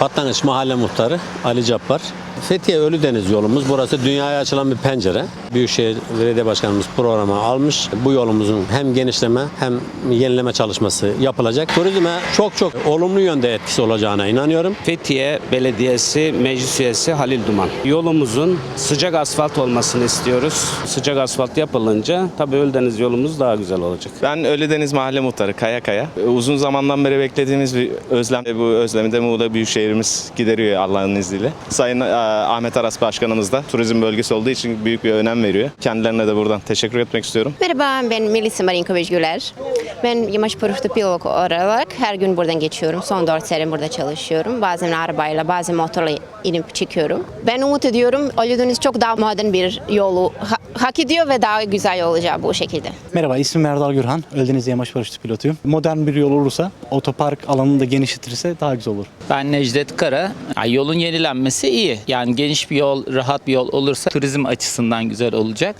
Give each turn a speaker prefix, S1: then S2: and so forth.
S1: Patlanış Mahalle Muhtarı Ali Cappar. Fethiye Ölüdeniz yolumuz. Burası dünyaya açılan bir pencere. Büyükşehir Belediye Başkanımız programa almış. Bu yolumuzun hem genişleme hem yenileme çalışması yapılacak. Turizme çok çok olumlu yönde etkisi olacağına inanıyorum.
S2: Fethiye Belediyesi Meclis Üyesi Halil Duman. Yolumuzun sıcak asfalt olmasını istiyoruz. Sıcak asfalt yapılınca tabii Ölüdeniz yolumuz daha güzel olacak.
S3: Ben Ölüdeniz Mahalle Muhtarı Kaya Kaya. Ee, Uzun zamandan beri beklediğimiz bir özlem. Bu özlemi de Muğla Büyükşehirimiz gideriyor Allah'ın izniyle. Sayın e, Ahmet Aras Başkanımız da turizm bölgesi olduğu için büyük bir önem veriyor. Kendilerine de buradan teşekkür etmek istiyorum.
S4: Merhaba ben Melisa Marinkovic Güler. Ben Yamaçpırık'ta pilot olarak her gün buradan geçiyorum. Son 4 sene burada çalışıyorum. Bazen arabayla bazen motorla inip çıkıyorum. Ben umut ediyorum Ölüdeniz çok daha modern bir yolu hak ediyor ve daha güzel olacak bu şekilde.
S5: Merhaba, ismim Erdal Gürhan. Ölüdeniz Yamaç Paraşütü pilotuyum. Modern bir yol olursa, otopark alanını da genişletirse daha güzel olur.
S6: Ben Necdet Kara. Ya yolun yenilenmesi iyi. Yani geniş bir yol, rahat bir yol olursa turizm açısından güzel olacak.